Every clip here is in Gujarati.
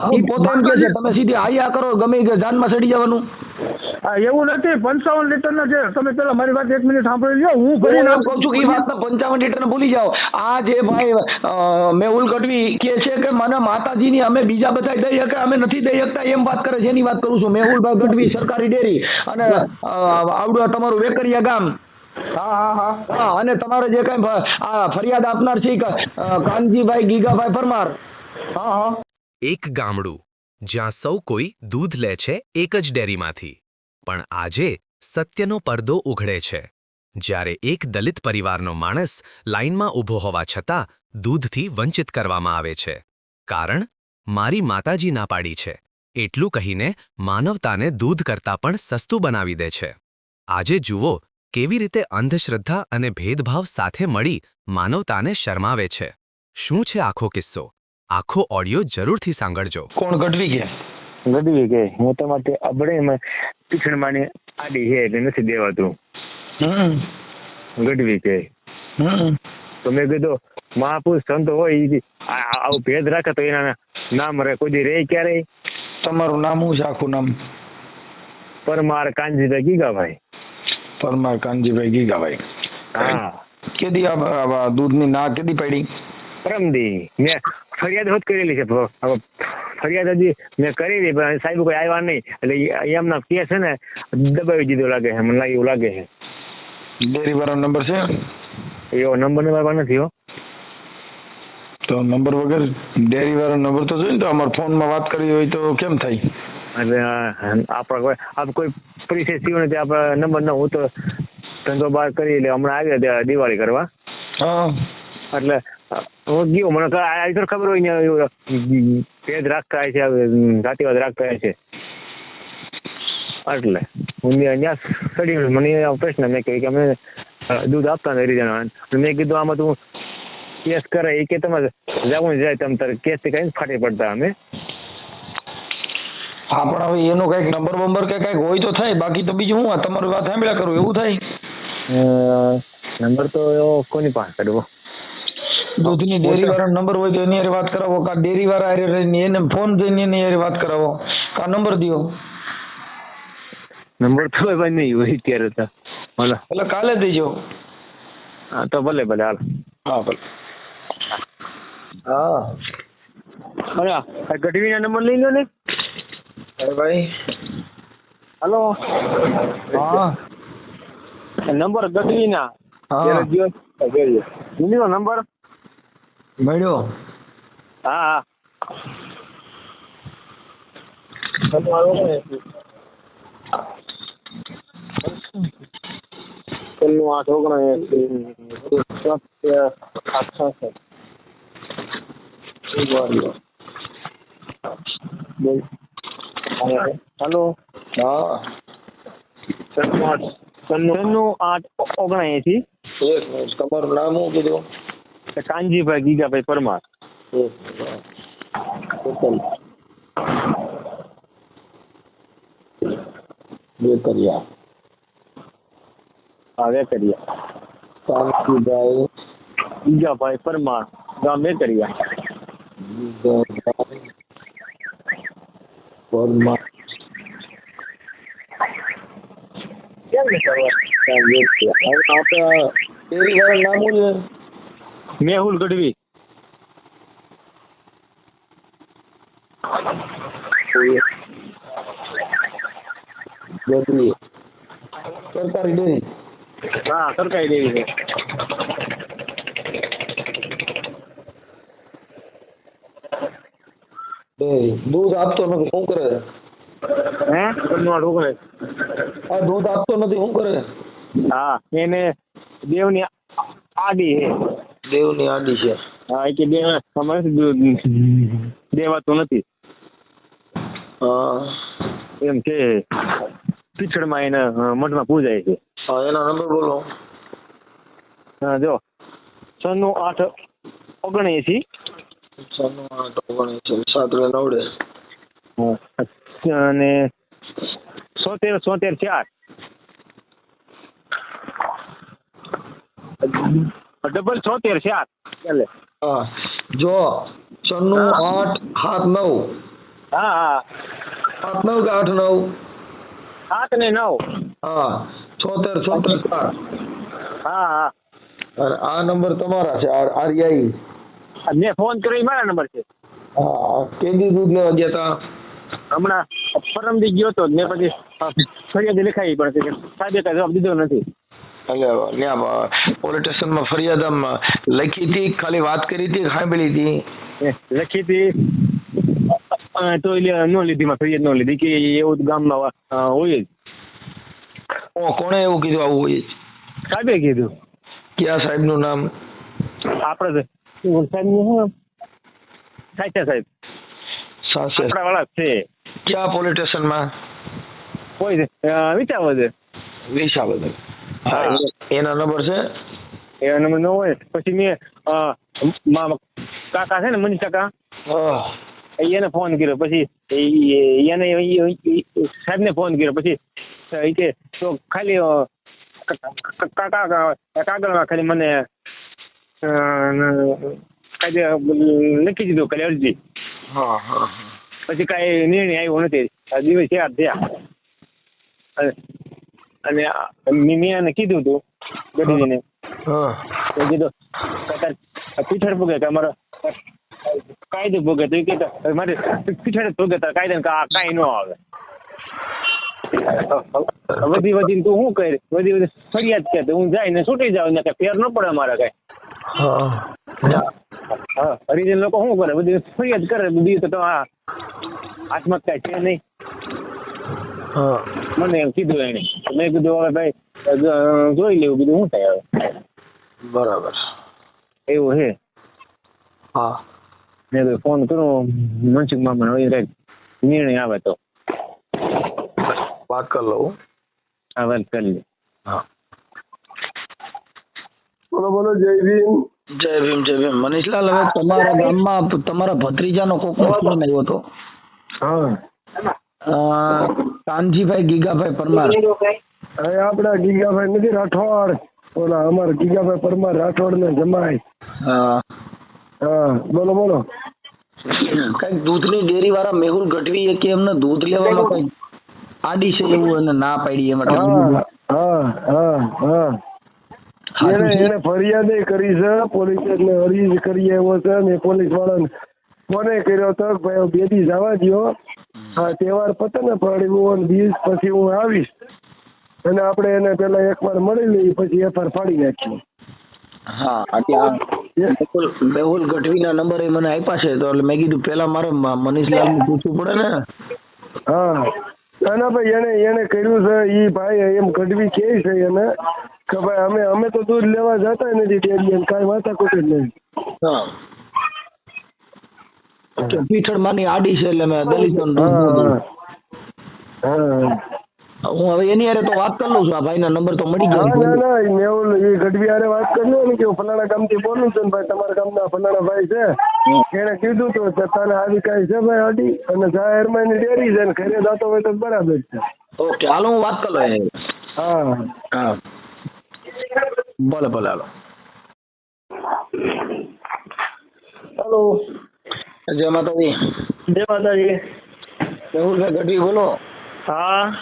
ઈ પોતે એમ કે છે તમે સીધી આયા કરો ગમે તે જાનમાં સડી જવાનું. હા એવું નથી પંચાવન લીટરના છે તમે પેલા મારી વાત એક મિનિટ સાંભળી લો હું ભરી એમ કહું છું કે ઈ વાતને પંચાવન લીટર ભૂલી જાઓ. આ જે ભાઈ મેહુલ ગઢવી કે છે કે મને માતાજીની અમે બીજા બધા દઈ શકે અમે નથી દઈ શકતા એમ વાત કરે છે એની વાત કરું છું. મેહુલભાઈ ગઢવી સરકારી ડેરી અને આવડું તમારું વેકરિયા ગામ. હા હા હા. હા અને તમારે જે કઈ આ ફરિયાદ આપનાર છે ક- કાનજીભાઈ ગીગાભાઈ પરમાર. હા હા. એક ગામડું, જ્યાં સૌ કોઈ દૂધ લે છે એક જ ડેરીમાંથી. પણ આજે સત્યનો પડદો ઉઘડે છે. જ્યારે એક દલિત પરિવારનો માણસ લાઇનમાં ઊભો હોવા છતાં દૂધથી વંચિત કરવામાં આવે છે. કારણ, મારી માતાજી ના પાડી છે. એટલું કહીને માનવતાને દૂધ કરતાં પણ સસ્તું બનાવી દે છે. આજે જુઓ, કેવી રીતે અંધશ્રદ્ધા અને ભેદભાવ સાથે મળી માનવતાને શરમાવે છે. શું છે આખો કિસ્સો? આખો ઓડિયો જરૂરથી સાંભળજો. કોણ ગઢવી કે? ગઢવી કે. હું તમારે અબડે પીછણમાંની આડી છે એટલે નથી દેવાતું. હમ. ગઢવી કે. હમ. તો મેં કીધું મહાપુરુષ સંત હોય આવું ભેદ રાખે તો એના નામ રે. કોઈ રે ક્યારે? તમારું નામ હું છે આખું નામ? પરમાર કાનજીભાઈ ગીગાભાઈ. પરમાર કાનજીભાઈ ગીગાભાઈ. હા. કેદી આ દૂધની ના કેદી પડી? પરમદી. મેં ફરિયાદ હોત કરેલી છે. ફરિયાદ હજી મેં કરેલી પણ સાહેબ કોઈ આવ્યા નહીં. એટલે એમના કેસ છે ને દબાવી દીધો લાગે છે. મને લાગે એવું લાગે છે. ડેરી વાળાનો નંબર છે? એવો નંબર ને મારા નથી હો. તો નંબર વગર ડેરી વાળો નંબર તો જોઈએ ને તો અમારા ફોનમાં વાત કરવી હોય તો કેમ થાય? એટલે આપણા કોઈ આપ કોઈ પરિસ્થિતિ થયું નથી આપણા નંબર ન હું તો ધંધો બહાર કરી એટલે હમણાં આવ્યા દિવાળી કરવા. હા. એટલે હું ગયો મને આવી તો ખબર હોય ને ભેદ રાખતા હોય છે જાતિ વાત રાખતા હોય છે. એટલે હું ત્યાં ત્યાં સડી. મને પ્રશ્ન મેં કહ્યું કે અમે દૂધ આપતા નથી રીઝન મેં કીધું આમાં તું કેસ કરે એ કે તમારે જવું જાય તમે તારે કેસથી કઈ ફાટી પડતા અમે. હા પણ હવે એનો કંઈક નંબર બંબર કે કંઈક હોય તો થાય બાકી તો બીજું હું તમારી વાત સાંભળ્યા કરું એવું થાય? નંબર તો એવો કોની પાસે કરવો? દૂધની ડેરી વાળાનો નંબર હોય તો એની હારે વાત કરાવો. કા ડેરી વાળા હારે રહીને એને ફોન જઈને એની હારે વાત કરાવો. કા નંબર દ્યો. નંબર તો ભાઈ નહીં હોય અત્યારે તો. ભલે. એટલે કાલે દેજો હા તો ભલે ભલે હાલ. હા ભલે. હા. અરે આ ગઢવીના નંબર લઈ લો ને. અરે ભાઈ. હલો હા. નંબર ગઢવીના. હા. દિવસ નંબર મળ્યો? હા છન્નું આઠ ઓગણએંસી સત્ય અઠાસઠ હા. છન્નું આઠ છન્નું આઠ ઓગણએંસી એક તમારું નામ શું કીધું? કાનજીભાઈ ગીગાભાઈ પરમાર બેકરિયા હા વેકરિયા કાંતિભાઈ ગીગાભાઈ પરમાર ગામ વેકરિયા પરમાર કેમ ને હવે આપણે ડેરી વાળા નામ શું છે મેહુલ ગઢવી ગઢવી સરકારી ડેરી હા સરકારી દેવી છે ડેરી દૂધ આપતો નથી શું કરે હે છન્નું આઠ ઓગણએંસી આ દૂધ આપતો નથી શું કરે હા એને દેવની આડી છે દેવની આડી છે. હા એ કે દેવ અમારે દેવાતું નથી. એમ કે પીછળમાં એને મઠમાં પૂજાય છે. હા એના નંબર બોલો. હા જો. છન્નું આઠ ઓગણએંસી. છન્નું આઠ ઓગણએસી સાત બે નવડે. અને સોતેર સોતેર ચાર. ડબલ છોતેર સાત ચાલે. જો છન્નું આઠ સાત નવ. હા હા. સાત નવ કે આઠ નવ? સાત ને નવ. હા. છોતેર છોતેર સાત. હા હા. અને આ નંબર તમારા છે આર આરઆઈ આ મેં ફોન કર્યો મારા નંબર છે. હા કેદી દૂધ લેવા ગયા હતા હમણાં પરમદી ગયો તો મેં પછી ફરિયાદ લખાવી પણ સાહેબે કાંઈ જવાબ દીધો નથી. પોલીસ ફરિયાદ આમ લખી હતી ખાલી વાત કરી હતી સાંભળી હતી? લખી હતી. તો ન લીધી માં ફરિયાદ ન લીધી કે એવું ગામમાં હોય જ. ઓ કોણે એવું કીધું આવું હોય સાહેબે કીધું. કયા સાહેબનું નામ? આપણે સાહેબનું નામ? સાચા સાહેબ. સાચા. વાળા છે. કયા પોલીસ કોઈ છે અ, વિચારવા છે હા. એ- એના નંબર છે? એનો નંબર ન હોય પછી મેં કાકા છે ને મનીષ કાકા એને ફોન કર્યો. પછી એને સાહેબને ફોન કર્યો. પછી એ કે તો ખાલી કાકા કાગળમાં ખાલી મને લખી દીધું ખાલી અરજી. હા હા પછી કાંઈ નિર્ણય આવ્યો નથી. દિવસ યાદ થયા. અને- મિમિયાને કીધું હતું ગઢવીને. હા. તો કીધું કતાર પીઠર ભોગે કે અમારો કાયદો ભોગે? તો એ કે મારે પીછળ જ ભોગે તાર કાયદા કાંઈ ન આવે. વધી વધીને તું શું કરે? વધી વધી ફરિયાદ કે હું જાય જઈને છૂટી જાઉં ને કઈ ફેર ન પડે મારે કઈ. હા. હરિજન લોકો શું કરે? બધી ફરિયાદ કરે બધી તો આ આત્મહત્યા છે નહીં. મને એમ કીધું એને. મેં કીધું હવે ભાઈ જોઈ લેવું. કીધું શું થાય હવે? બરાબર. એવું છે હા. મેં કીધું ફોન કરું મનસુખ મામા હવે કંઈક નિર્ણય આવે તો. વાત કરી લઉં. હા વાત કરી લે. હા. બોલો બોલો જય ભીમ. જય ભીમ જય ભીમ. મનીષલાલ હવે તમારા ગામમાં તમારા ભત્રીજાનો કોકનો ફોન આવ્યો હતો. હા. અ, કાનજીભાઈ ગીગાભાઈ પરમાર. હવે આપડા ગીગાભાઈ નથી રાઠોડ. ઓલા અમારા ગીગાભાઈ પરમાર રાઠોડ ને જમાય. હા. બોલો બોલો. કંઈક દૂધની ડેરી વાળા મેહુલ ગઢવી કે એમને દૂધ લેવાનો કઈ આડી છે એવું એને ના પાડી એમ હા હા હા હા. એને એને ફરિયાદ કરી છે પોલીસ એટલે અરજી કરી આવ્યો છે ને પોલીસ વાળાને ફોને કર્યો તો ભાઈ બે દી જવા દ્યો. હા તહેવાર પતે ને હું દિવસ પછી હું આવીશ. અને આપણે એને પેલા એકવાર મળી લઈએ પછી એફઆર ફાડી નાખીએ. હા અત્યારે મેહુલ મેહુલ ગઢવીના નંબર એ મને આપ્યા છે તો એટલે મેં કીધું પેલા મારે મ- મનીષલાલને પૂછવું પડે ને. હા. ના ભાઈ એને એને કર્યું છે એ ભાઈ એમ ગઢવી કે છે એને કે ભાઈ અમે અમે તો દૂધ લેવા જતા નથી ડેરી કાંઈ માથાકૂટ જ નહીં હા. કે પીઠળમાંની આડી છે એટલે મેં ન હા હવે એની હારે તો વાત કરી લઉં છું. આ ભાઈ નંબર તો મળી ગયો ના ના ઈ મેહુલ એ ગઢવી હારે વાત કરી લઉં ને કે ફલાણા ગામથી બોલું છું ને ભાઈ તમારા ગામના ફલાણા ભાઈ છે. એને કીધું તો તને આવી કાંઈ છે ભાઈ આડી અને જાહેરમાં એની ડેરી છે ને ઘરે જતો હોય તો બરાબર છે. ઓકે હાલો હું વાત કરી લઉં હા. હા. ભલે ભલે હાલો. હલો. જય માતાજી. જય માતાજી. મેહુલભાઈ ગઢવી બોલો. હા.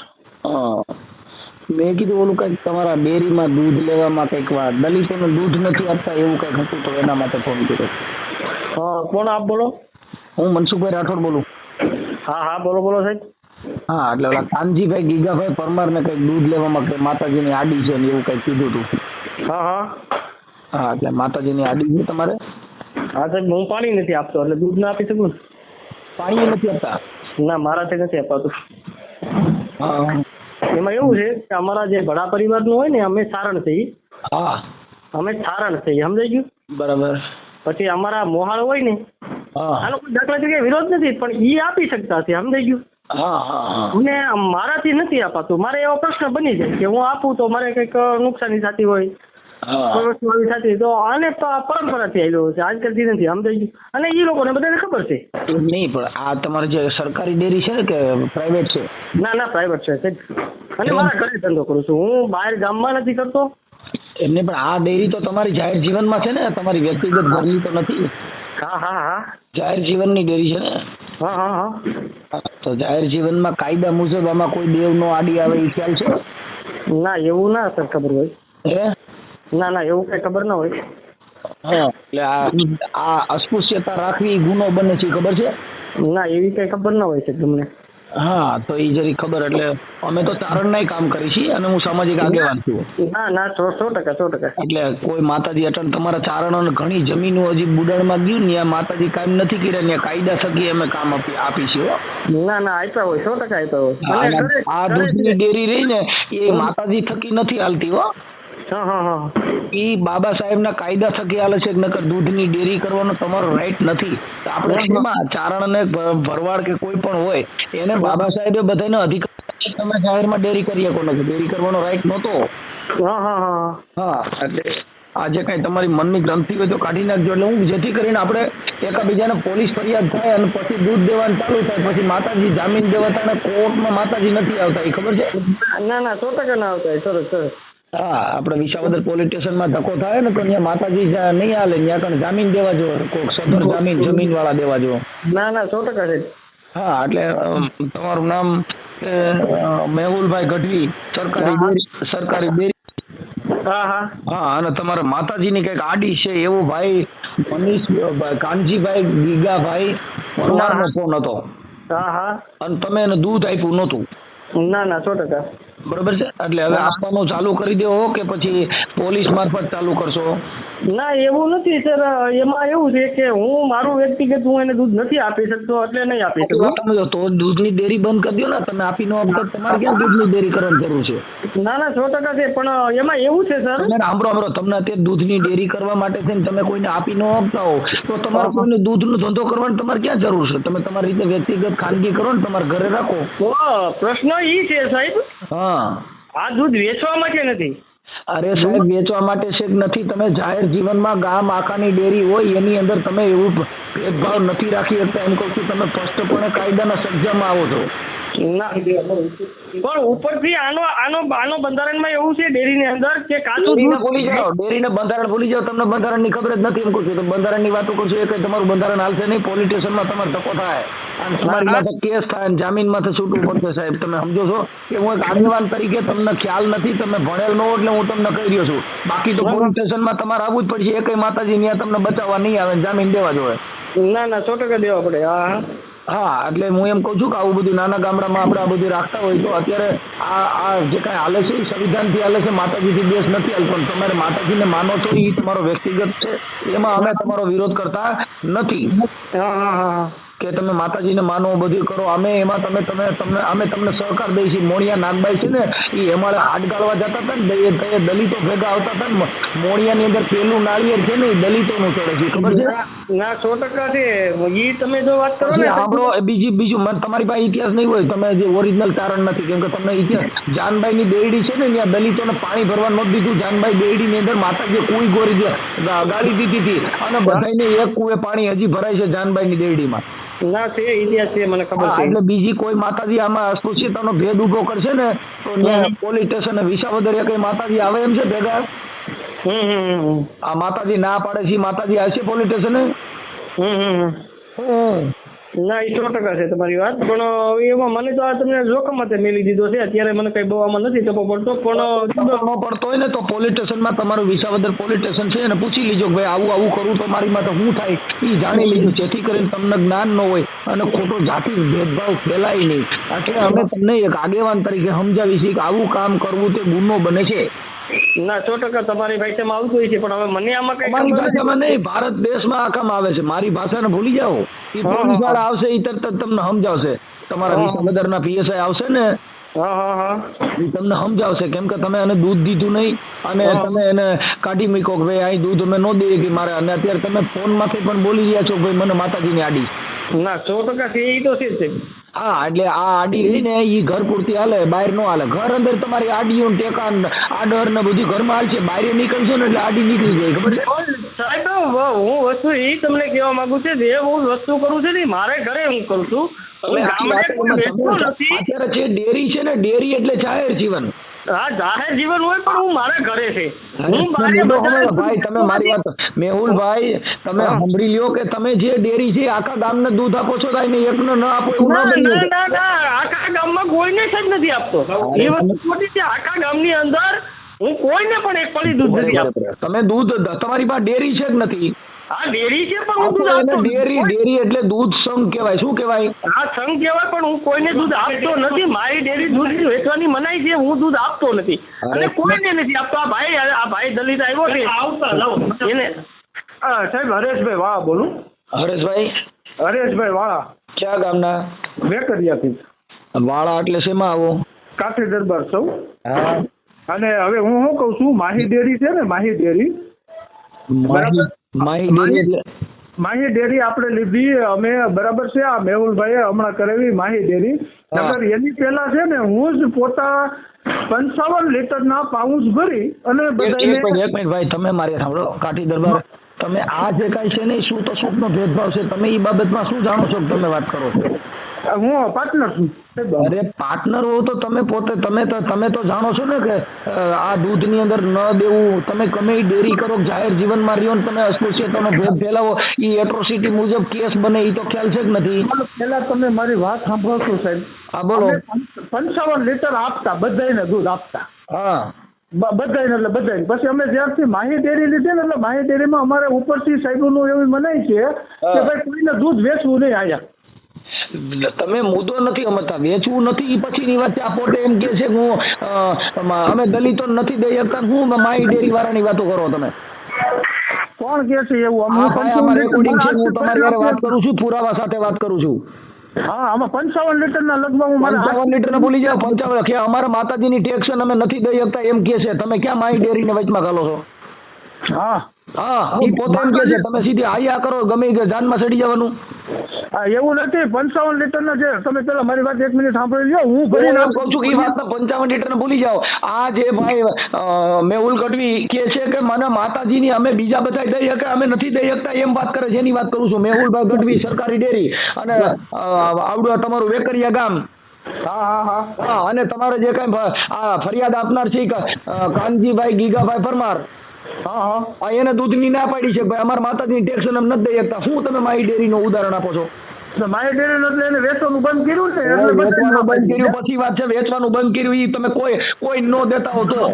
મેં કીધું ઓલું કંઈક તમારા ડેરીમાં દૂધ લેવામાં કંઈક વા દલિતોને દૂધ નથી આપતા એવું કંઈક હતું તો એના માટે ફોન કર્યો. હા કોણ આપ બોલો? હું મનસુખભાઈ રાઠોડ બોલું. હા હા બોલો બોલો સાહેબ. હા એટલે ઓલા કાનજીભાઈ ગીગાભાઈ પરમારને કંઈક દૂધ લેવામાં માતાજી માતાજીની આડી છે ને એવું કંઈક કીધું હતું. હા હા. હા એટલે માતાજીની આડી છે તમારે? હા સાહેબ હું પાણી નથી આપતો એટલે દૂધ ના આપી શકું પાણી નથી આપતા? ના મારાથી નથી અપાતું એમાં એવું છે કે અમારા જે ભડા પરિવારનું હોય ને અમે સારણ થઈ હા. અમે સારણ થઈ સમજાઈ ગયું? બરાબર. પછી અમારા મોહાળ હોય ને આ લોકો કોઈ દાખલા તરીકે વિરોધ નથી પણ ઈ આપી શકતા છે સમજાઈ ગયું? હા હા હા. અને મારાથી નથી અપાતું મારે એવો પ્રશ્ન બની જાય કે હું આપું તો મારે કંઈક નુકસાની થતી હોય થતી તો આને પરંપરાથી આવેલો છે. આજકાલથી નથી. સમજાઈ ગયું અને એ લોકોને બધાને ખબર છે. નહીં પણ આ તમારી જે સરકારી ડેરી છે કે પ્રાઇવેટ છે? ના ના પ્રાઇવેટ છે. અને મારા ઘરે ધંધો કરું છું. હું બહાર ગામમાં નથી કરતો. એમને પણ આ ડેરી તો તમારી જાહેર જીવનમાં છે ને? તમારી વ્યક્તિગત ઘરની તો નથી? હા હા હા. જાહેર જીવનની ડેરી છે ને? હા હા હા. તો જાહેર જીવનમાં કાયદા મુજબ આમાં કોઈ દેવ નો આડી આવે એ ખ્યાલ છે? ના એવું ના સર ખબર હોય. ના ના એવું કઈ ખબર ના હોય. હા એટલે આ આ અસ્પૃશ્યતા રાખવી ગુનો બને છે ખબર છે? ના એવી કઈ ખબર ના હોય છે તમને. હા તો એ જરી ખબર એટલે અમે તો ચારણનાય કામ કરી છીએ અને હું સામાજિક આગેવાન છું. ના ના સો સો ટકા સો ટકા. એટલે કોઈ માતાજી અટલ તમારા ચારણોને ઘણી જમીનો હજી બુડાણમાં ગયું ને માતાજી કામ નથી કર્યા ત્યાં કાયદા થકી અમે કામ આપી આપી છે ના ના આપ્યા હોય સો ટકા આપ્યા હોય. આ દૂધની ડેરી રહી ને એ માતાજી થકી નથી હાલતી હો. હા હા હા. ઈ બાબા સાહેબના કાયદા થકી હાલે છે નકર દૂધની ડેરી કરવાનો તમારો રાઈટ નથી. આપણે એમાં ચારણ ને ભરવાડ કે કોઈ પણ હોય એને બાબા સાહેબે બધાને અધિકાર તમે જાહેરમાં ડેરી કરી શકો નથી. ડેરી કરવાનો રાઈટ નહોતો. હા હા હા. હા એટલે આજે કઈ તમારી મનની ગ્રંથિ હોય તો કાઢી નાખજો. એટલે હું જેથી કરીને આપણે એકાબીજાને પોલીસ ફરિયાદ થાય અને પછી દૂધ દેવાનું ચાલુ થાય પછી માતાજી જામીન દેવાતા અને કોર્ટમાં માતાજી નથી આવતા. એ ખબર છે? ના ના સો ટકા ના આવતા. સરસ સરસ. હા આપણે વિસાવદર પોલીસ સ્ટેશનમાં ધક્કો થાય ને તો ત્યાં માતાજી નહીં હાલે. ત્યાં કણ જામીન દેવા જો કોક સદર જામીન જમીન વાળા દેવા જો ના ના સો ટકા છે. હા એટલે તમારું નામ મેહુલભાઈ ગઢવી સરકારી સરકારી ડેરી હા હા. હા અને તમારા માતાજીની કંઈક આડી છે એવું ભાઈ મનીષ કાનજીભાઈ ગીગાભાઈ પરમારનો ફોન હતો. હા હા. અને તમે એને દૂધ આપ્યું નહોતું. ના ના સો ટકા. બરોબર છે? એટલે હવે આપવાનું ચાલુ કરી દેવો કે પછી પોલીસ મારફત ચાલુ કરશો? ના એવું નથી સર. એમાં એવું છે કે હું મારું વ્યક્તિગત હું એને દૂધ નથી આપી શકતો એટલે નહીં આપી શકતો તો દૂધની ડેરી બંધ કરી દો ને. તમે આપી ન આપતો તમારે ક્યાં દૂધની ડેરી કરવાની જરૂર છે? ના ના સો ટકા છે પણ એમાં એવું છે સર. સાંભળો સાંભળો. તમને અત્યારે દૂધની ડેરી કરવા માટે છે ને તમે કોઈને આપી ન આપતા હો તો તમારે કોઈને દૂધનો ધંધો કરવાની તમારે ક્યાં જરૂર છે? તમે તમારી રીતે વ્યક્તિગત ખાનગી કરો ને તમારા ઘરે રાખો. તો પ્રશ્ન ઈ છે સાહેબ. હા. આ દૂધ વેચવા માટે નથી. અરે સાહેબ વેચવા માટે છે નથી. તમે જાહેર જીવનમાં ગામ આખાની ડેરી હોય એની અંદર તમે એવું ભેદભાવ નથી રાખી શકતા. એમ કહું છું તમે સ્પષ્ટપણે કાયદાના સજ્જામાં આવો છો. પણ ઉપરથી આનો આનો આનો બંધારણમાં એવું છે ડેરીની અંદર કે કાચું દૂધ ભૂલી જાઓ. ડેરીને બંધારણ ભૂલી જાઓ. તમને બંધારણની ખબર જ નથી. એમ કહું છું તો બંધારણની વાતો કરશો એ કે તમારું બંધારણ હાલશે નહીં. પોલીસ સ્ટેશનમાં તમારે ધક્કો થાય. તમારી માથે કેસ થાય જામીન માથે છૂટવું પડશે સાહેબ. તમે સમજો છો કે હું એક આગેવાન તરીકે તમને ખ્યાલ નથી તમે ભણેલ ન એટલે હું તમને કહી રહ્યો છું. બાકી તો પોલીસ સ્ટેશનમાં તમારે આવવું જ પડશે. એ કઈ માતાજી ત્યાં તમને બચાવવા નહીં આવે જામીન દેવા જોઈએ ના ના સો ટકા દેવા પડે. હા હા. હા એટલે હું એમ કહું છું કે આવું બધું નાના ગામડામાં આપણે આ બધું રાખતા હોય તો અત્યારે આ આ જે કાંઈ હાલે છે એ સંવિધાનથી હાલે છે માતાજીથી દેશ નથી હાલતો. તમારે માતાજીને માનો છો એ તમારો વ્યક્તિગત છે. એમાં અમે તમારો વિરોધ કરતા નથી. હા હા હા. કે તમે માતાજીને માનો બધું કરો. અમે એમાં તમે તમે તમને અમે તમને સહકાર દઈએ છીએ મોણિયા નાગબાઈ છે ને એ અમારે હાડ ગાળવા જતા હતા ને એ દલિતો ભેગા આવતા હતા ને મોણિયાની અંદર પેલું નાળિયેર છે ને એ દલિતોનું ચડે છે. ખબર છે? ના સો ટકા છે. એ તમે જો વાત કરો ને આપણો બીજી બીજું તમારી પાસે ઇતિહાસ નહીં હોય તમે જે ઓરિજિનલ કારણ નથી કેમ કે તમને ઇતિહાસ જાનબાઈની બેડી છે ને ત્યાં દલિતોને પાણી ભરવા નહોતું દીધું. જાનબાઈ બેડીની અંદર માતાજીએ કુઈ ગોરી ગાળી દીધી હતી. અને બધાને એક કુએ પાણી હજી ભરાય છે જાનબાઈની બેડીમાં ના છે ઇતિહાસ છે મને ખબર છે. એટલે બીજી કોઈ માતાજી આમાં અસ્પૃશ્યતાનો ભેદ ઊભો કરશે ને તો પોલીસ સ્ટેશન વિસાવદર એ કઈ માતાજી આવે એમ છે ભેગા? આ માતાજી ના પાડે છે માતાજી આવશે પોલીસ સ્ટેશને હમ હમ. હમ. ના એ સો ટકા છે તમારી વાત. પણ એમાં મને તો આ તમને જોખમ માટે મેલી દીધો છે. અત્યારે મને કઈ બહુ આમાં નથી ટપો પડતો, પણ ન પડતો હોય ને, તો પોલીસ સ્ટેશનમાં તમારું વિસાવદર પોલીસ સ્ટેશન છે ને પૂછી લીજો ભાઈ આવું આવું કરું તો મારી માટે શું થાય? એ જાણી લીધું. જેથી કરીને તમને જ્ઞાન ન હોય અને ખોટો જાતિ ભેદભાવ ફેલાય નહીં. એટલે અમે તમને એક આગેવાન તરીકે સમજાવી કે આવું કામ કરવું તે ગુનો બને છે. ના સો ટકા તમારી ભાષામાં આવતું હોય છે પણ હવે મને આમાં કઈ મારી ભાષામાં નહીં ભારત દેશમાં આખામાં આવે છે. મારી ભાષાને ભૂલી જાઓ. એ પોલીસવાળા આવશે એ તરત જ તમને સમજાવશે. તમારા. વિસાવદરના પીએસઆઈ આવશે ને હા હા હા. તમને સમજાવશે. કેમ કે તમે એને દૂધ દીધું નહીં અને તમે એને કાઢી મૂકો કે ભાઈ અહીં દૂધ અમે ન દઈએ કે મારે. અને અત્યારે તમે ફોનમાંથી પણ બોલી રહ્યા છો ભાઈ મને માતાજીની આડી. ના સો ટકા છે એ તો છે. હા એટલે આ આડી રહી ને એ ઘર પૂરતી હાલે બહાર નો હાલે. ઘર અંદર તમારી આડીઓ ટેકા ને આડર ને બધું ઘરમાં હાલશે બહાર નીકળશો ને એટલે આડી નીકળી જાય ખબર સાહેબ હું વસ્તુ એ તમને કહેવા માંગુ છું જે હું વસ્તુ કરું છું ને મારે ઘરે હું કરું છું. અત્યારે જે ડેરી છે ને ડેરી એટલે જાહેર જીવન. હા જાહેર જીવન હોય પણ હું મારા ઘરે છે. હું ભાઈ તમે મારી વાત મેહુલભાઈ તમે સાંભળી લ્યો કે તમે જે ડેરી છે આખા ગામને દૂધ આપો છો તાઈને એકનો ન આપો એવું ના ન ના. ના ના આખા ગામમાં કોઈને જ નથી આપતો. એ વસ્તુ ખોટી છે આખા ગામની અંદર હું કોઈને પણ એક પડી દૂધ નથી આપતો. તમે દૂધ તમારી પાસે ડેરી છે જ નથી. હા ડેરી છે પણ હું દૂધ આપતો ડેરી ડેરી એટલે દૂધ સંઘ કહેવાય. શું કહેવાય? હા સંઘ કહેવાય પણ હું કોઈને દૂધ આપતો નથી. મારી ડેરી દૂધ વેચવાની મનાઈ છે હું દૂધ આપતો નથી. અને કોઈને નથી આપતો. આ ભાઈ આ ભાઈ દલિત આવ્યો છે. એને હા સાહેબ હરેશભાઈ વાળા બોલું. હરેશભાઈ? હરેશભાઈ વાળા ક્યાં ગામના? વેકરિયાથી વાળા એટલે શેમાં આવો? કાઠી દરબાર સૌ. હા. અને હવે હું શું કહું છું? માહી ડેરી છે ને માહી ડેરી. માહી માહી ડેરી એટલે માહી ડેરી આપણે લીધી અમે બરાબર છે આ મેહુલભાઈએ હમણાં કરાવી માહી ડેરી. નગર એની પહેલા છે ને હું જ પોતા પંચાવન લીટરના પાઉચ ભરી અને એક એક મિનિટ બધાને એક મિનિટ ભાઈ તમે મારે સાંભળો. કાઠી દરબાર તમે આ જે કાંઈ છે ને શું તો નો ભેદભાવ છે? તમે એ બાબતમાં શું જાણો છો તમે વાત કરો છો? હું પાર્ટનર છું. અરે પાર્ટનર હો તો તમે પોતે તમે તો તમે તો જાણો છો ને કે આ દૂધની અંદર ન દેવું તમે ગમે ઈ ડેરી કરો જાહેર જીવનમાં રહ્યો ને તમે અસ્પૃશ્યતાનો ભેદ ફેલાવો એ એટ્રોસિટી મુજબ કેસ બને એ તો ખ્યાલ છે કે નથી. પહેલા તમે મારી વાત સાંભળો છો સાહેબ. હા બોલો. પંચાવન લીટર આપતા બધાને દૂધ આપતા. હા. બધાય બધાયને એટલે બધાયને. પછી અમે જ્યારથી માહી ડેરી લીધી ને એટલે માહી ડેરીમાં અમારે ઉપરથી સાહેબોનું એવી મનાય છે કે ભાઈ કોઈને દૂધ વેચવું નહીં આયા તમે મુદ્દો નથી સમજતા વેચવું નથી પછીની વાત છે. આ પોતે એમ કે છે હું અમે દલિતો નથી દઈ શકતા હું માઈ ડેરી વાળાની વાતો કરો તમે. કોણ કે છે એવું? અમે રેકોર્ડિંગ છે હું તમારી વાત કરું છું પુરાવા સાથે વાત કરું છું. હા આમાં પંચાવન લીટરના લગભગ હું પંચાવન લીટર ને ભૂલી જાવ પંચાવન કે અમારા માતાજીની ટેક્સ અમે નથી દઈ શકતા એમ કે છે. તમે ક્યાં માઈ ડેરીને વચમાં ખાલો છો? હા. હા ઈ પોતે એમ કે છે તમે સીધી આયા કરો ગમે જાનમાં સડી જવાનું. એવું નથી પંચાવન લીટરના છે તમે પેલા મારી વાત એક મિનિટ સાંભળી લો હું ભરી નામ કહું છું કે વાત પંચાવન લીટર ભૂલી જાઓ. આ જે ભાઈ મેહુલ ગઢવી કે છે કે મને માતાજીની અમે બીજા બધા દઈ શકે અમે નથી દઈ શકતા એમ વાત કરે છે એની વાત કરું છું. મેહુલભાઈ ગઢવી સરકારી ડેરી અને આવડું તમારું વેકરિયા ગામ. હા હા હા. અને તમારે જે કઈ આ ફરિયાદ આપનાર છે કાનજીભાઈ ગીગાભાઈ પરમાર. હા હા. આ એને દૂધની ના પાડી છે. ભાઈ અમારા માતાજીની ટેક્સ અમે નથી દઈ શકતા. શું તમે મારી ડેરીનું ઉદાહરણ આપો છો? મારી ડેરી એટલે એને વેચવાનું બંધ કર્યું છે? વેચવાનું બંધ કર્યું. પછી વાત છે વેચવાનું બંધ કર્યું. ઈ તમે કોઈ કોઈ નો દેતા હો તો.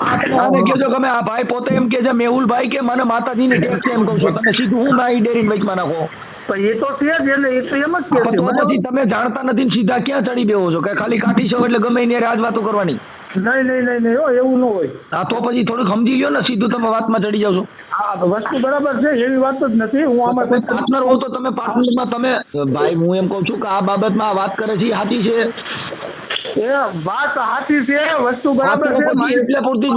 આને કે આ ભાઈ પોતે એમ કે છે મેહુલભાઈ કે મને માતાજીની ટેક્સ એમ કહું છું. તમે સીધું હું મારી ડેરીને વચમાં નાખો? તો એ તો છે જ એટલે એ તો એમ જ કે છે. તમે જાણતા નથી સીધા ક્યાં ચડી બેહો છો? કે ખાલી કાઢી છો એટલે ગમે હારે આજ વાતો કરવાની. નહીં નહીં નહીં નહીં હો, એવું ન હોય. હા તો પછી થોડુંક સમજી લ્યો ને સીધું તમે વાતમાં ચડી જાવ છો. હા વસ્તુ બરાબર છે એવી વાત જ નથી. હું આમાં પાર્ટનર હો તો તમે પાર્ટનરમાં તમે ભાઈ હું એમ કહું છું કે આ બાબતમાં વાત કરે છે હાથી સાચી છે. એ વાત સાચી છે વસ્તુ બરાબર છે એટલે પૂરતી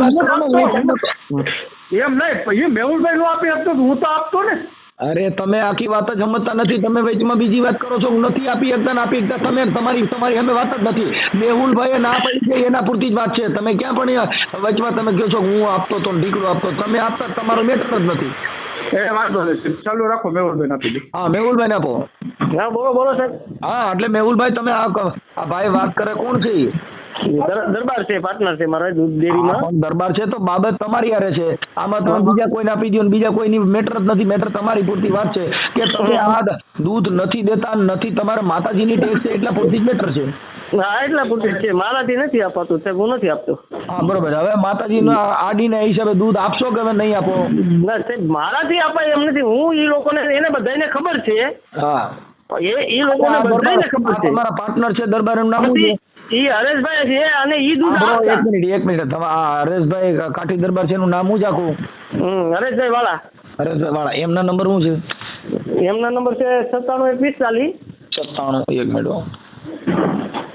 એમ નહીં મેહુલભાઈ નો આપી આપતો હું તો આપતો ને. અરે તમે આખી વાત જ સમજતા નથી. તમે વેચમાં બીજી વાત કરો છો હું નથી આપી શકતા આપી શકતા તમે તમારી તમારી અમે વાત જ નથી. મેહુલભાઈએ ના પડી છે એના પૂરતી જ વાત છે. તમે ક્યાં પણ વચમાં તમે કહો છો કે હું આપતો તો દીકરો ઢીકડો આપતો તમે આપતા તમારો મેટર જ નથી. એ વાંધો નહીં. ચાલુ રાખો મેહુલભાઈ આપી દે હા મેહુલભાઈ આપો. હા બોલો બોલો સાહેબ. હા એટલે મેહુલભાઈ તમે આ ભાઈ વાત કરે કોણ છે દરબાર છે પાર્ટનર છે મારા દૂધ ડેરીમાં. દરબાર છે તો બાબત તમારી હારે છે. આમાં તમે બીજા કોઈને આપી દો બીજા કોઈની મેટર જ નથી. મેટર તમારી પૂરતી વાત છે કે તમે આ દૂધ નથી દેતા નથી તમારા માતાજીની ટેક્સ છે એટલા પૂરતી જ મેટર છે. હા એટલા પૂરતી છે. મારાથી નથી અપાતું સાહેબ હું નથી આપતો. હા બરોબર. હવે માતાજીના આડીના હિસાબે દૂધ આપશો કે નહીં આપો? ના સાહેબ મારાથી અપાય એમ નથી. હું એ લોકોને એને બધાને ખબર છે. હા. એ એ લોકોને બધાને ખબર છે. તમારા પાર્ટનર છે દરબાર એનું નામ શું પછી હરેશભાઈ છે અને એ દૂધ હા, એક મિનિટ એક મિનિટ. તમે આ હરેશભાઈ કાઠી દરબાર છે એનું નામ શું છે આખું? હમ હરેશભાઈ વાળા. હરેશભાઈ વાળા. એમના નંબર શું છે? એમના નંબર છે સત્તાણું એક પિસ્તાલીસ સત્તાણું એક મિનિટ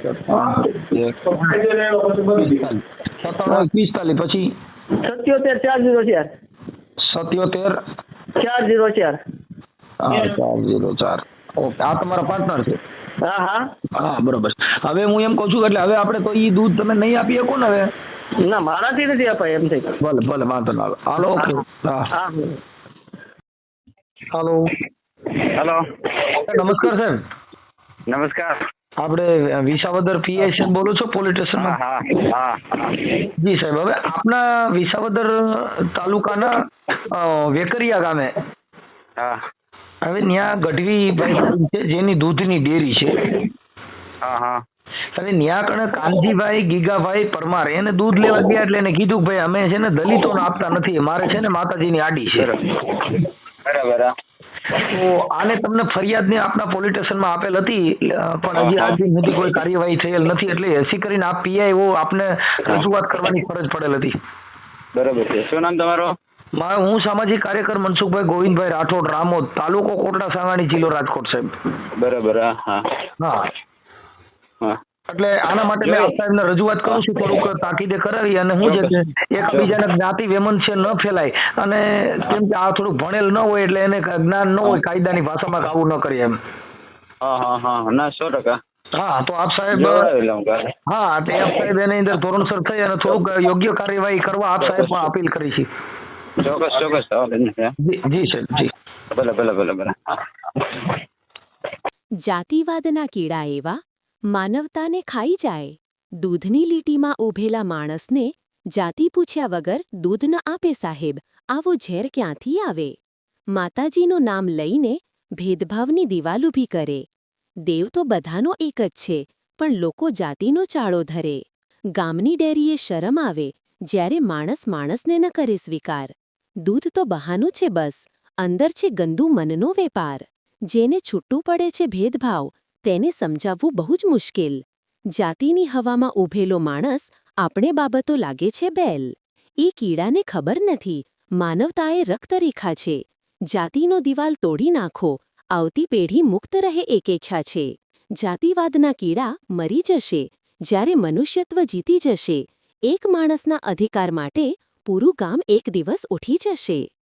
સત્તાણું એક પિસ્તાલીસ. સત્તાણું એક પિસ્તાલીસ પછી? સત્યોતેર ચાર જીરો ચાર. સત્યોતેર? ચાર જીરો ચાર. ચાર જીરો ચાર. ઓકે આ તમારા પાર્ટનર છે. હા હા. હા બરોબર. હવે હું એમ કહું છું એટલે હવે આપણે તો ઈ દૂધ તમે નહીં આપી શકો ને હવે? ના મારાથી નથી અપાય એમ થઈ ભલે ભલે વાંધો ના આવે. હાલો ઓકે. હા હાલો. હાલો. નમસ્કાર સાહેબ. નમસ્કાર. આપણે વિસાવદર પીએસએન બોલો છો પોલીસ હા હા હા હા. જી સાહેબ. હવે આપના વિસાવદર તાલુકાના વેકરિયા ગામે હા. હવે ત્યાં ગઢવી છે જેની દૂધની ડેરી છે. હા હા. હવે કણે કાનજીભાઈ ગીગાભાઈ પરમાર એને દૂધ લેવા ગયા એટલે એને કીધું ભાઈ અમે છે ને દલિતોને આપતા નથી મારે છે ને માતાજીની આડી છે. બરાબર તો આને તમને ફરિયાદ ને આપના પોલીસ સ્ટેશનમાં આપેલ હતી પણ હજી આજ સુધી કોઈ કાર્યવાહી થયેલ નથી એટલે એસી કરીને આપ પીઆઈ એવો આપને રજૂઆત કરવાની ફરજ પડેલ હતી. બરાબર છે. શું નામ તમારો? મારે હું સામાજિક કાર્યકર મનસુખભાઈ ગોવિંદભાઈ રાઠોડ રામોદ તાલુકો કોટડા સાંગાણી જિલ્લો રાજકોટ સાહેબ. બરાબર હા એટલે આના માટે મેં આપ સાહેબને રજૂઆત કરું છું થોડુંક તાકીદે કરાવી અને હું જે એકબીજાને જ્ઞાતિ વેમન છે ન ફેલાય. અને કેમ કે આ થોડું ભણેલ ન હોય એટલે એને જ્ઞાન ન હોય કાયદાની ભાષામાં આવું ન કરીએ એમ. હા હા હા. ના સો ટકા. હા તો આપ સાહેબ હા તો આપ સાહેબ એની અંદર ધોરણસર થઈ અને થોડુંક યોગ્ય કાર્યવાહી કરવા આપ સાહેબ પણ અપીલ કરી છે. ચોક્કસ ચોક્કસ જ સર જી. ભલે ભલે ભલે ભલે. જાતિવાદના કીડા એવા માનવતાને ખાઈ જાય. દૂધની લીટીમાં ઊભેલા માણસને જાતિ પૂછ્યા વગર દૂધ ન આપે સાહેબ આવો ઝેર ક્યાંથી આવે? માતાજીનું નામ લઈને ભેદભાવની દિવાલ ઊભી કરે. દેવ તો બધાનો એક જ છે પણ લોકો જાતિનો ચાળો ધરે. ગામની ડેરીએ શરમ આવે જ્યારે માણસ માણસને ન કરે સ્વીકાર. દૂધ તો બહાનું છે બસ, અંદર છે ગંદુ મનનો વેપાર. જેને છૂટું પડે છે ભેદભાવ, તેને સમજાવવું બહુ જ મુશ્કેલ. જાતિની હવામાં ઊભેલો માણસ આપણે બાબતો લાગે છે બેલ. એ કીડાને ખબર નથી, માનવતાએ રક્તરેખા છે. જાતિનો દિવાલ તોડી નાખો, આવતી પેઢી મુક્ત રહે એક ઈચ્છા છે. જાતિવાદના કીડા મરી જશે, જ્યારે મનુષ્યત્વ જીતી જશે. એક માણસના અધિકાર માટે પૂરું ગામ એક દિવસ ઉઠી જશે.